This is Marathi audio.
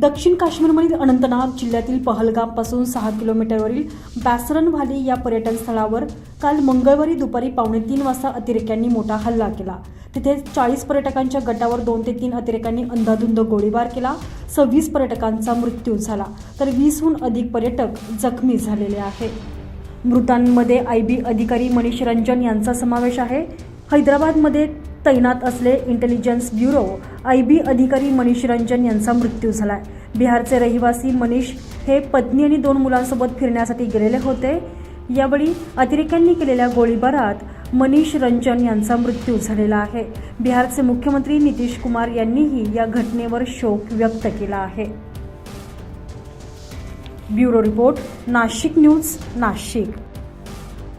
दक्षिण काश्मीरमधील अनंतनाग जिल्ह्यातील पहलगामपासून सहा किलोमीटरवरील बॅसरन व्हॅली या पर्यटन स्थळावर काल मंगळवारी दुपारी पावणे तीन वाजता अतिरेक्यांनी मोठा हल्ला केला. तिथे चाळीस पर्यटकांच्या गटावर दोन ते तीन अतिरेक्यांनी अंधाधुंद गोळीबार केला. सव्वीस पर्यटकांचा मृत्यू झाला. तर वीसहून अधिक पर्यटक जखमी झालेले आहेत. मृतांमध्ये आय बी अधिकारी मनीष रंजन यांचा समावेश आहे. हैदराबादमध्ये तैनात असले इंटेलिजन्स ब्युरो आय बी अधिकारी मनीष रंजन यांचा मृत्यू झाला बिहारचे रहिवासी मनीष हे पत्नी आणि दोन मुलांसोबत फिरण्यासाठी गेलेले होते. यावेळी अतिरेक्यांनी केलेल्या गोळीबारात मनीष रंजन यांचा मृत्यू झालेला आहे. बिहारचे मुख्यमंत्री नितीश कुमार यांनीही या घटनेवर शोक व्यक्त केला आहे. Bureau report Nashik news Nashik.